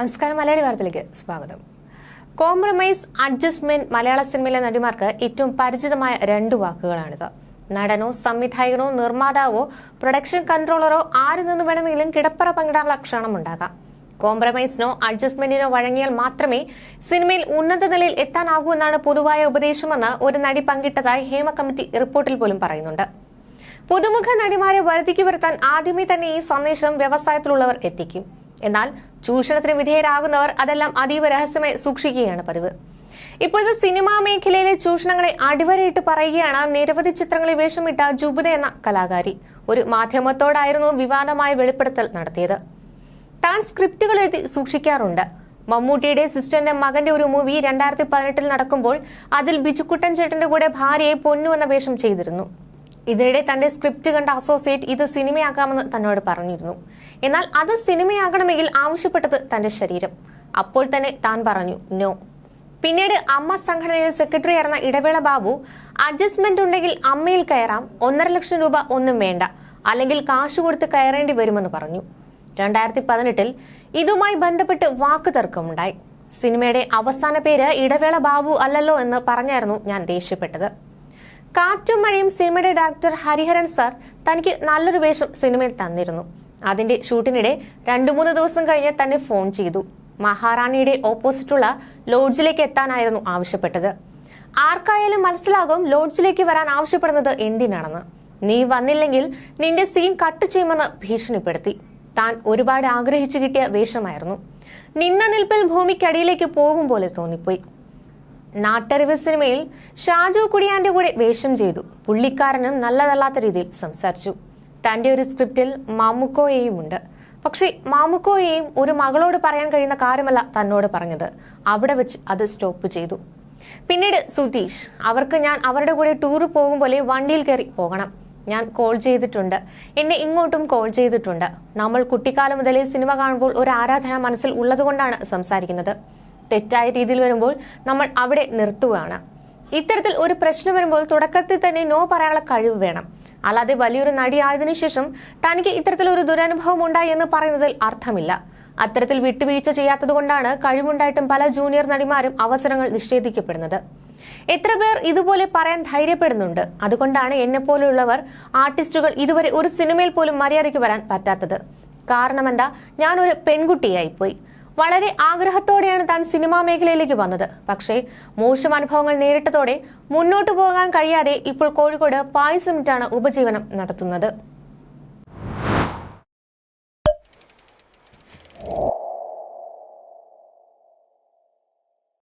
നമസ്കാരം മലയാളി വാർത്തയിലേക്ക് സ്വാഗതം. കോംപ്രമൈസ് അഡ്ജസ്റ്റ്മെന്റ് മലയാള സിനിമയിലെ നടിമാർക്ക് ഏറ്റവും പരിചിതമായ രണ്ട് വാക്കുകളാണിത്. നടനോ സംവിധായകനോ നിർമ്മാതാവോ പ്രൊഡക്ഷൻ കൺട്രോളറോ ആരിൽ നിന്ന് വേണമെങ്കിലും കിടപ്പറ പങ്കിടാനുള്ള ക്ഷണമുണ്ടാകാം കോംപ്രമൈസിനോ അഡ്ജസ്റ്റ്മെന്റിനോ വഴങ്ങിയാൽ മാത്രമേ സിനിമയിൽ ഉന്നത നിലയിൽ എത്താനാകൂ എന്നാണ് പൊതുവായ ഉപദേശമെന്ന് ഒരു നടി പങ്കിട്ടതായി ഹേമ കമ്മിറ്റി റിപ്പോർട്ടിൽ പോലും പറയുന്നുണ്ട്. പുതുമുഖ നടിമാരെ വരുതിക്ക് വരുത്താൻ ആദ്യമേ തന്നെ ഈ സന്ദേശം വ്യവസായത്തിലുള്ളവർ എത്തിക്കും. എന്നാൽ ചൂഷണത്തിന് വിധേയരാകുന്നവർ അതെല്ലാം അതീവ രഹസ്യമായി സൂക്ഷിക്കുകയാണ് പതിവ്. ഇപ്പോഴത്തെ സിനിമാ മേഖലയിലെ ചൂഷണങ്ങളെ അടിവരയിട്ട് പറയുകയാണ് നിരവധി ചിത്രങ്ങളിൽ വേഷമിട്ട ജുബിത എന്ന കലാകാരി. ഒരു മാധ്യമത്തോടായിരുന്നു വിവാദമായ വെളിപ്പെടുത്തൽ നടത്തിയത്. താൻ സ്ക്രിപ്റ്റുകൾ എഴുതി സൂക്ഷിക്കാറുണ്ട്. മമ്മൂട്ടിയുടെ സിസ്റ്ററിന്റെ മകന്റെ ഒരു മൂവി രണ്ടായിരത്തി പതിനെട്ടിൽ നടക്കുമ്പോൾ അതിൽ ബിജുക്കുട്ടൻ ചേട്ടന്റെ കൂടെ ഭാര്യയെ പൊന്നു എന്ന വേഷം ചെയ്തിരുന്നു. ഇതിനിടെ തന്റെ സ്ക്രിപ്റ്റ് കണ്ട അസോസിയേറ്റ് ഇത് സിനിമയാക്കാമെന്ന് തന്നോട് പറഞ്ഞിരുന്നു. എന്നാൽ അത് സിനിമയാകണമെങ്കിൽ ആവശ്യപ്പെട്ടത് തന്റെ ശരീരം. അപ്പോൾ തന്നെ താൻ പറഞ്ഞു നോ പിന്നീട് അമ്മ സംഘടനയുടെ സെക്രട്ടറി ആയിരുന്ന ഇടവേള ബാബു അഡ്ജസ്റ്റ്മെന്റ് ഉണ്ടെങ്കിൽ അമ്മയിൽ കയറാം ഒന്നര ലക്ഷം രൂപ ഒന്നും വേണ്ട. അല്ലെങ്കിൽ കാശ് കൊടുത്ത് കയറേണ്ടി വരുമെന്ന് പറഞ്ഞു. രണ്ടായിരത്തി പതിനെട്ടിൽ ഇതുമായി ബന്ധപ്പെട്ട് വാക്ക് തർക്കമുണ്ടായി. സിനിമയുടെ അവസാന പേര് ഇടവേള ബാബു അല്ലല്ലോ എന്ന് പറഞ്ഞായിരുന്നു ഞാൻ ദേഷ്യപ്പെട്ടത്. കാറ്റും മഴയും സിനിമയുടെ ഡയറക്ടർ ഹരിഹരൻ സാർ തനിക്ക് നല്ലൊരു വേഷം സിനിമയിൽ തന്നിരുന്നു. അതിന്റെ ഷൂട്ടിനിടെ രണ്ടു മൂന്ന് ദിവസം കഴിഞ്ഞ് തന്നെ ഫോൺ ചെയ്തു. മഹാറാണിയുടെ ഓപ്പോസിറ്റുള്ള ലോഡ്ജിലേക്ക് എത്താനായിരുന്നു ആവശ്യപ്പെട്ടത്. ആർക്കായാലും മനസ്സിലാകും ലോഡ്ജിലേക്ക് വരാൻ ആവശ്യപ്പെടുന്നത് എന്തിനാണെന്ന്. നീ വന്നില്ലെങ്കിൽ നിന്റെ സീൻ കട്ട് ചെയ്യുമെന്ന് ഭീഷണിപ്പെടുത്തി. താൻ ഒരുപാട് ആഗ്രഹിച്ചു കിട്ടിയ വേഷമായിരുന്നു. നിന്ന നിൽപ്പിൽ ഭൂമിക്കടിയിലേക്ക് പോകും പോലെ തോന്നിപ്പോയി. നാട്ടറിവ് സിനിമയിൽ ഷാജു കുടിയാന്റെ കൂടെ വേഷം ചെയ്തു. പുള്ളിക്കാരനും നല്ലതല്ലാത്ത രീതിയിൽ സംസാരിച്ചു. തന്റെ ഒരു സ്ക്രിപ്റ്റിൽ മാമുക്കോയെയും ഉണ്ട് പക്ഷേ മാമുക്കോയെയും ഒരു മകളോട് പറയാൻ കഴിയുന്ന കാര്യമല്ല തന്നോട് പറഞ്ഞത്. അവിടെ വെച്ച് അത് സ്റ്റോപ്പ് ചെയ്തു. പിന്നീട് സുതീഷ് അവർക്ക് ഞാൻ അവരുടെ കൂടെ ടൂർ പോകും പോലെ വണ്ടിയിൽ കയറി പോകണം. ഞാൻ കോൾ ചെയ്തിട്ടുണ്ട്. എന്നെ ഇങ്ങോട്ടും കോൾ ചെയ്തിട്ടുണ്ട്. നമ്മൾ കുട്ടിക്കാലം മുതലേ സിനിമ കാണുമ്പോൾ ഒരു ആരാധന മനസ്സിൽ ഉള്ളതുകൊണ്ടാണ് സംസാരിക്കുന്നത്. തെറ്റായ രീതിയിൽ വരുമ്പോൾ നമ്മൾ അവിടെ നിർത്തുകയാണ് ഇത്തരത്തിൽ ഒരു പ്രശ്നം വരുമ്പോൾ തുടക്കത്തിൽ തന്നെ നോ പറയാനുള്ള കഴിവ് വേണം. അല്ലാതെ വലിയൊരു നടി നടിയായതിനു ശേഷം തനിക്ക് ഇത്തരത്തിലൊരു ദുരനുഭവം ഉണ്ടായി എന്ന് പറയുന്നതിൽ അർത്ഥമില്ല. അത്തരത്തിൽ വിട്ടുവീഴ്ച ചെയ്യാത്തതുകൊണ്ടാണ് കഴിവുണ്ടായിട്ടും പല ജൂനിയർ നടിമാരും അവസരങ്ങൾ നിഷേധിക്കപ്പെടുന്നത്. എത്ര പേർ ഇതുപോലെ പറയാൻ ധൈര്യപ്പെടുന്നുണ്ട്? അതുകൊണ്ടാണ് എന്നെ പോലെയുള്ളവർ ആർട്ടിസ്റ്റുകൾ ഇതുവരെ ഒരു സിനിമയിൽ പോലും മര്യാദയ്ക്ക് വരാൻ പറ്റാത്തത്. കാരണം എന്താ ഞാനൊരു പെൺകുട്ടിയായി പോയി വളരെ ആഗ്രഹത്തോടെയാണ് താൻ സിനിമാ മേഖലയിലേക്ക് വന്നത്. പക്ഷേ മോശം അനുഭവങ്ങൾ നേരിട്ടതോടെ മുന്നോട്ടു പോകാൻ കഴിയാതെ ഇപ്പോൾ കോഴിക്കോട് പായസമിട്ടാണ് ഉപജീവനം നടത്തുന്നത്.